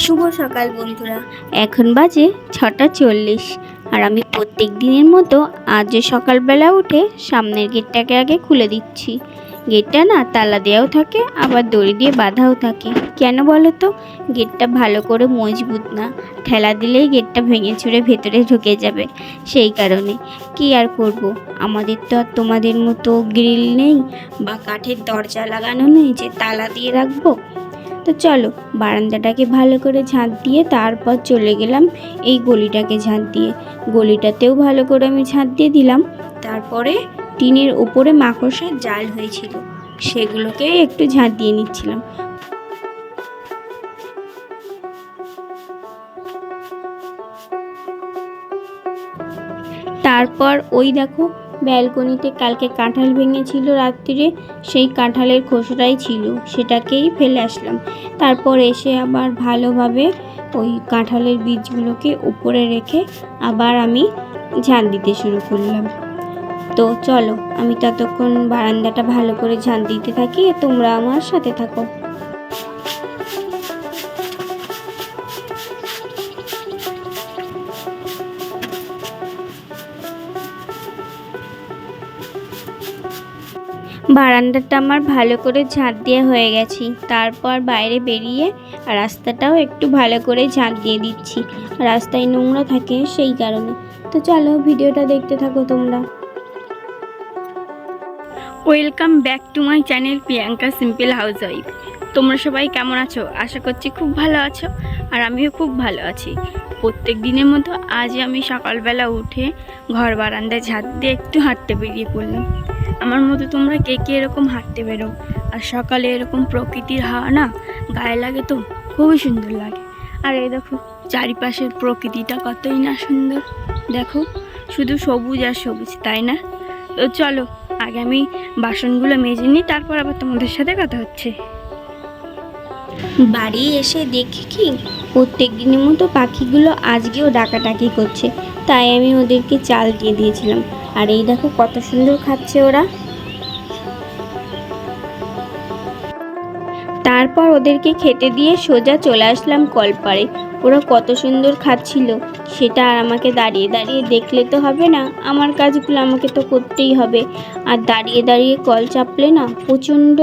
শুভ সকাল বন্ধুরা। এখন বাজে ছটা চল্লিশ। আর আমি প্রত্যেক দিনের মতো আজও সকালবেলা উঠে সামনের গেটটাকে আগে খুলে দিচ্ছি। গেটটা না তালা দেওয়াও থাকে, আবার দড়ি দিয়ে বাঁধাও থাকে। কেন বলো তো? গেটটা ভালো করে মজবুত না। ঠেলা দিলেই গেটটা ভেঙে চুরে ভেতরে ঢুকে যাবে। সেই কারণে। কি আর করব? আমাদের তো আর তোমাদের মতো গ্রিল নেই, বা কাঠের দরজা লাগানো নেই যে তালা দিয়ে রাখব। তো চলো বারান্দাটাকে ভালো করে ঝাঁট দিয়ে তারপর চলে গেলাম এই গলিটাকে ঝাঁট দিয়ে। গলিটাতেও ভালো করে আমি ঝাঁট দিয়ে দিলাম। তারপরে টিনের উপরে মাকড়সার জাল হয়েছিল, সেগুলোকে একটু ঝাঁট দিয়ে নিচ্ছিলাম। তারপর ওই দেখো ব্যালকনিতে কালকে কাঁঠাল ভেঙেছিল রাত্রিরে, সেই কাঁঠালের খোসরাই ছিল, সেটাকেই ফেলে আসলাম। তারপর এসে আবার ভালোভাবে ওই কাঁঠালের বীজগুলোকে উপরে রেখে আবার আমি ঝাঁট দিতে শুরু করলাম। তো চলো, আমি ততক্ষণ বারান্দাটা ভালো করে ঝাঁট দিতে থাকি, তোমরা আমার সাথে থাকো। বারান্দাটা আমার ভালো করে ঝাঁট দিয়ে হয়ে গেছি। তারপর বাইরে বেরিয়ে রাস্তাটাও একটু ভালো করে ঝাঁট দিয়ে দিচ্ছি। রাস্তায় নোংরা থাকে সেই কারণে। তো চলো ভিডিওটা দেখতে থাকো তোমরা। Welcome back to my channel Priyanka simple housewife তোমরা সবাই কেমন আছো? আশা করছি খুব ভালো আছো আর আমিও খুব ভালো আছি। প্রত্যেক দিনের মতো আজ আমি সকালবেলা উঠে ঘর বারান্দায় ঝাঁট দিয়ে একটু হাঁটতে বেরিয়ে পড়লাম। আমার মতো তোমরা কে কে এরকম হাঁটতে বেরো? আর সকালে এরকম প্রকৃতির হাওয়া না, গায়ে লাগে তো, খুবই সুন্দর লাগে। আর এই দেখো, চারিপাশের প্রকৃতিটা কতই না সুন্দর। দেখো, শুধু সবুজ আর সবুজ, তাই না? তো চলো, আগে আমি বাসনগুলো মেজে নিই, তারপর আবার তোমাদের সাথে কথা হচ্ছে। বাড়ি এসে দেখি কি? প্রত্যেক দিনের মতো পাখিগুলো আজকেও ডাকাডাকি করছে। তাই আমি ওদেরকে চাল দিয়ে দিয়েছিলাম। আর এই দেখো কত সুন্দর খাচ্ছে ওরা। তারপর ওদেরকে খেতে দিয়ে সোজা চলে আসলাম কলপাড়ে। ওরা কত সুন্দর খাচ্ছিল, সেটা আর আমাকে দাঁড়িয়ে দাঁড়িয়ে দেখলে তো হবে না। আমার কাজগুলো আমাকে তো করতেই হবে। আর দাঁড়িয়ে দাঁড়িয়ে কল চাপলে না প্রচণ্ড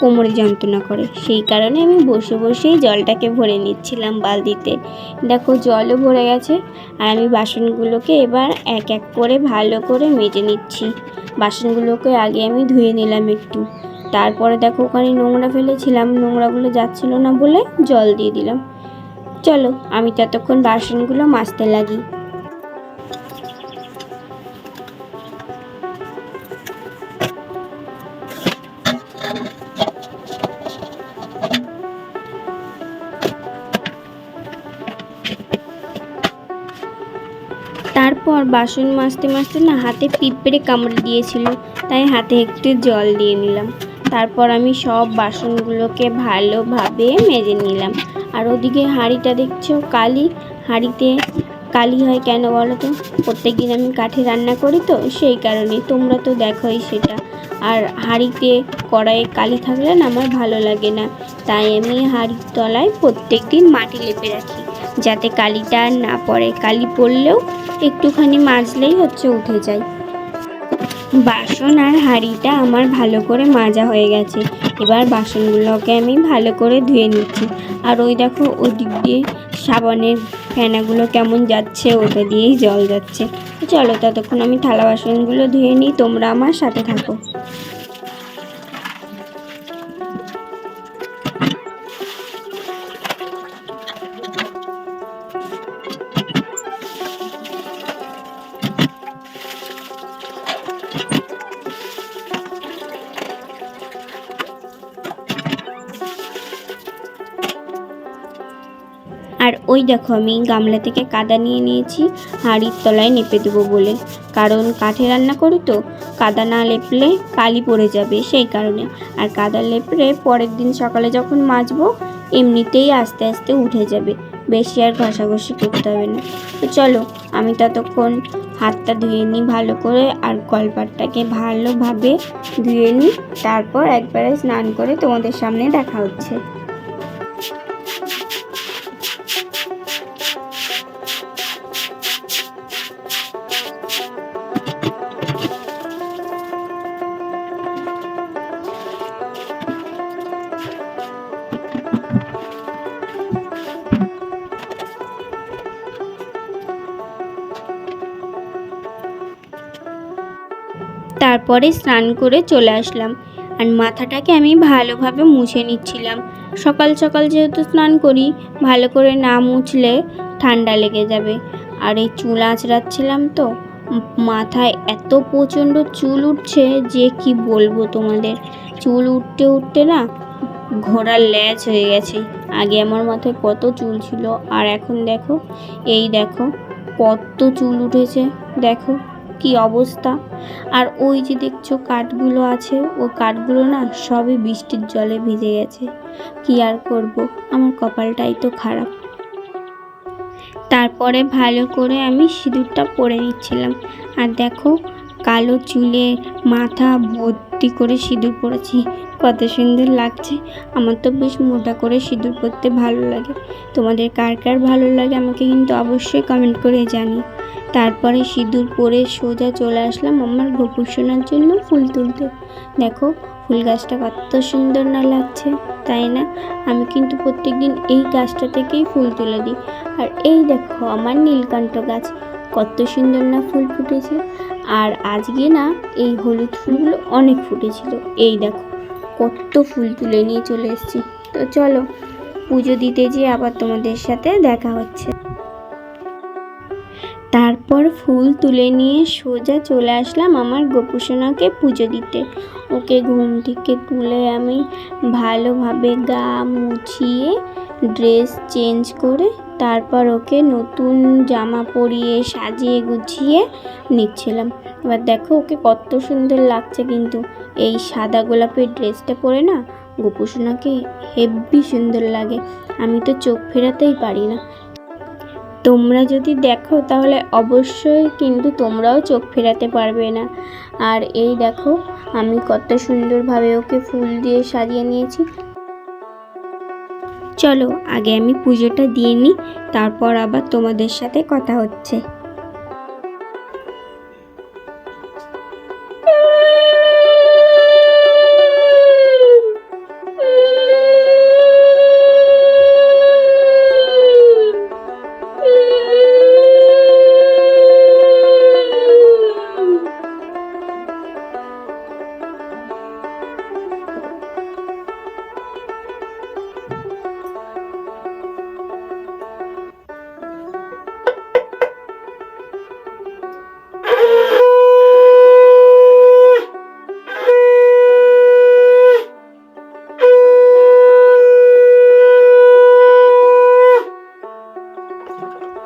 কোমরে যন্ত্রণা করে। সেই কারণে আমি বসে বসেই জলটাকে ভরে নিচ্ছিলাম বালতিতে। দেখো, জলও ভরে গেছে। আর আমি বাসনগুলোকে এবার এক এক করে ভালো করে মেজে নিচ্ছি। বাসনগুলোকে আগে আমি ধুয়ে নিলাম একটু। তারপরে দেখো, ওখানে নোংরা ফেলেছিলাম। নোংরাগুলো যাচ্ছিল না বলে জল দিয়ে দিলাম। চলো, আমি ততক্ষণ বাসনগুলো মাজতে লাগি। তারপর বাসন মাজতে মাজতে না হাতে পিঁপড়ে কামড়ে দিয়েছিল, তাই হাতে একটু জল দিয়ে নিলাম। তারপর আমি সব বাসনগুলোকে ভালোভাবে মেজে নিলাম। আর ওদিকে হাঁড়িটা দেখছ? কালি। হাঁড়িতে কালি হয় কেন বলো তো? প্রত্যেকদিন আমি কাঠে রান্না করি তো, সেই কারণে। তোমরা তো দেখোই সেটা। আর হাঁড়িতে কড়াইয়ে কালি থাকলে না আমার ভালো লাগে না। তাই আমি হাঁড়ির তলায় প্রত্যেক দিন মাটি লেপে রাখি, যাতে কালিটা আর না পড়ে। কালি পড়লেও একটুখানি মাজলেই হচ্ছে উঠে যায়। বাসন আর হাঁড়িটা আমার ভালো করে মাজা হয়ে গেছে। এবার বাসনগুলোকে আমি ভালো করে ধুয়ে নিচ্ছি। আর ওই দেখো, ওদিক দিয়ে সাবানের ফেনাগুলো কেমন যাচ্ছে, ওটা দিয়েই জল যাচ্ছে। চলো, ততক্ষণ আমি থালা বাসনগুলো ধুয়ে নিই, তোমরা আমার সাথে থাকো। আর ওই দেখো আমি গামলা থেকে কাদা নিয়ে নিয়েছি, হাঁড়ির তলায় নেপে দেবো বলে। কারণ কাঠে রান্না করি তো, কাদা না লেপলে কালি পড়ে যাবে সেই কারণে। আর কাদা লেপলে পরের দিন সকালে যখন মাজবো, এমনিতেই আস্তে আস্তে উঠে যাবে। বেশি আর ঘষাঘষি করতে হবে না। তো চলো, আমি ততক্ষণ হাতটা ধুয়ে নিই ভালো করে আর কলপাটটাকে ভালোভাবে ধুয়ে নিই। তারপর একবারে স্নান করে তোমাদের সামনে দেখা হচ্ছে। তারপরে স্নান করে চলে আসলাম। আর মাথাটাকে আমি ভালোভাবে মুছে নিচ্ছিলাম। সকাল সকাল যেহেতু স্নান করি, ভালো করে না মুছলে ঠান্ডা লেগে যাবে। আর এই চুল আঁচড়াচ্ছিলাম তো, মাথায় এত প্রচণ্ড চুল উঠছে যে কি বলব তোমাদের। চুল উঠতে উঠতে না ঘোড়ার ল্যাচ হয়ে গেছে। আগে আমার মাথায় কত চুল ছিল, আর এখন দেখো, এই দেখো, কত চুল উঠেছে, দেখো। কি অবস্থা? আর ওই যে দেখছ কাঠগুলো আছে, ও কাঠগুলো না সবই বৃষ্টির জলে ভিজে গেছে। কি আর করব? আমার কপালটাই তো খারাপ। তারপরে ভালো করে আমি সিঁদুরটা পরে নিচ্ছিলাম। আর দেখো কালো চুলে মাথা ভর্তি করে সিঁদুর পরেছি। কত সুন্দর লাগছে। আমার তো বেশ মোটা করে সিঁদুর পরতে ভালো লাগে। তোমাদের কার কার ভালো লাগে আমাকে কিন্তু অবশ্যই কমেন্ট করে জানি তারপরে সিঁদুর পরে সোজা চলে আসলাম আমার গোপুর সোনার জন্য ফুল তুলতে। দেখো, ফুল গাছটা কত সুন্দর না লাগছে, তাই না? আমি কিন্তু প্রত্যেকদিন এই গাছটা থেকেই ফুল তুলে দিই। আর এই দেখো, আমার নীলকণ্ঠ গাছ। কত সুন্দর না ফুল ফুটেছে। আর আজকে না এই হলুদ ফুলগুলো অনেক ফুটেছিল। এই দেখো, কত ফুল তুলে নিয়ে চলে এসেছি। তো চলো, পুজো দিতে যেয়ে আবার তোমাদের সাথে দেখা হচ্ছে। তারপর ফুল তুলে নিয়ে সোজা চলে আসলাম আমার গোপুসোনাকে পুজো দিতে। ওকে ঘুম থেকে তুলে আমি ভালোভাবে গা মুছিয়ে ড্রেস চেঞ্জ করে তারপর ওকে নতুন জামা পরিয়ে সাজিয়ে গুছিয়ে নিচ্ছিলাম। এবার দেখো ওকে কত সুন্দর লাগছে কিন্তু। এই সাদা গোলাপের ড্রেসটা পরে না গোপুসোনাকে হেব্বি সুন্দর লাগে। আমি তো চোখ ফেরাতেই পারি না। তোমরা যদি দেখো তাহলে অবশ্যই কিন্তু তোমরাও চোখ ফেরাতে পারবে না। আর এই দেখো, আমি কত সুন্দরভাবে ওকে ফুল দিয়ে সাজিয়ে নিয়েছি। চলো আগে আমি পুজোটা দিয়ে নিই তারপর আবার তোমাদের সাথে কথা হচ্ছে।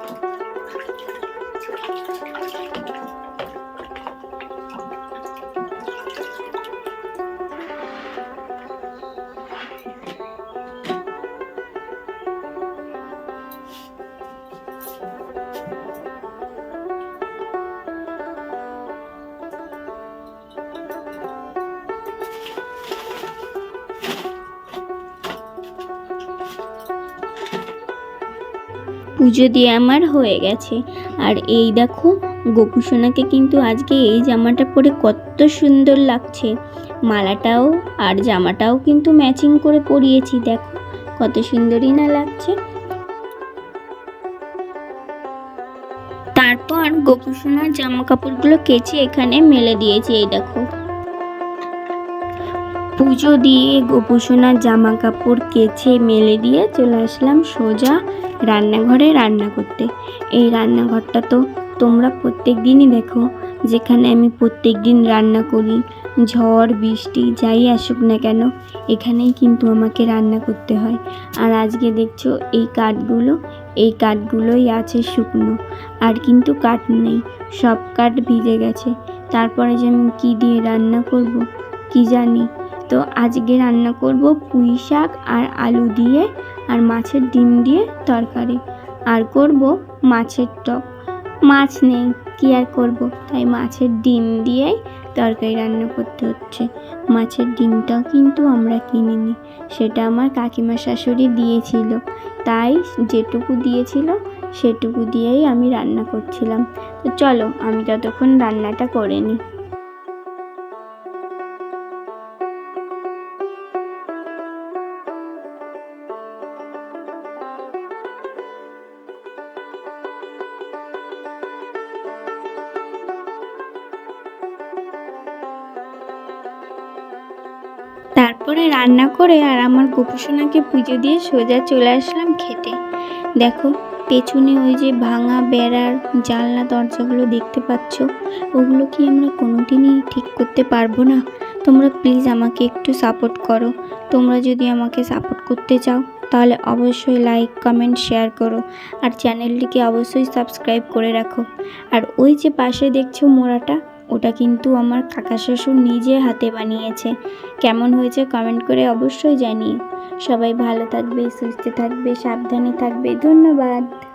Thank you. পুজো দিয়ে আমার হয়ে গেছে। আর এই দেখো গোপুসোনাকে কিন্তু আজকে এই জামাটা পরে কত সুন্দর লাগছে। মালাটাও আর জামাটাও কিন্তু ম্যাচিং করে পরিয়েছি, দেখো, কত সুন্দরই না লাগছে। তারপর গোপুসোনার জামা কাপড়গুলো কেচে এখানে মেলে দিয়েছি, এই দেখো। পুজো দিয়ে গোপুসোনার জামা কাপড় কেচে মেলে দিয়ে চলে আসলাম সোজা রান্নাঘরে রান্না করতে। এই রান্নাঘরটা তো তোমরা প্রত্যেক দিনই দেখো, যেখানে আমি প্রত্যেক দিন রান্না করি। ঝড়, বৃষ্টি, যাই আসুক না কেন, এখানেই কিন্তু আমাকে রান্না করতে হয়। আর আজকে দেখছ এই কাঠগুলো, এই কাঠগুলোই আছে শুকনো। আর কিন্তু কাঠ নেই, সব কাঠ ভিজে গেছে। তারপরে যে আমি কী দিয়ে রান্না করব, কি জানি? তো আজকে রান্না করব পুঁই শাক আর আলু দিয়ে আর মাছের ডিম দিয়ে তরকারি। আর করব মাছের টক। মাছ নেই, কি আর করব? তাই মাছের ডিম দিয়েই তরকারি রান্না করতে হচ্ছে। মাছের ডিমটাও কিন্তু আমরা কিনিনি, সেটা আমার কাকিমা শাশুড়ি দিয়েছিল। তাই যেটুকু দিয়েছিল, সেটুকু দিয়েই আমি রান্না করছিলাম। তো চলো, আমি ততক্ষণ রান্নাটা করে নিই। করে রান্না করে আর আমার গোপুসোনাকে পুজো দিয়ে সোজা চলে আসলাম খেতে। দেখো, পেছনে ওই যে ভাঙা বেড়ার জানলা দরজাগুলো দেখতে পাচ্ছ, ওগুলো কি আমরা কোনোদিনই ঠিক করতে পারব না? তোমরা প্লিজ আমাকে একটু সাপোর্ট করো। তোমরা যদি আমাকে সাপোর্ট করতে চাও, তাহলে অবশ্যই লাইক কমেন্ট শেয়ার করো। আর চ্যানেলটিকে অবশ্যই সাবস্ক্রাইব করে রাখো। আর ওই যে পাশে দেখছ মোড়াটা ওটা কিন্তু আমার কাকা শ্বশুর নিজে হাতে বানিয়েছে। কেমন হয়েছে কমেন্ট করে অবশ্যই জানিয়ে সবাই ভালো থাকবে, সুস্থ থাকবে, সাবধানে থাকবে। ধন্যবাদ।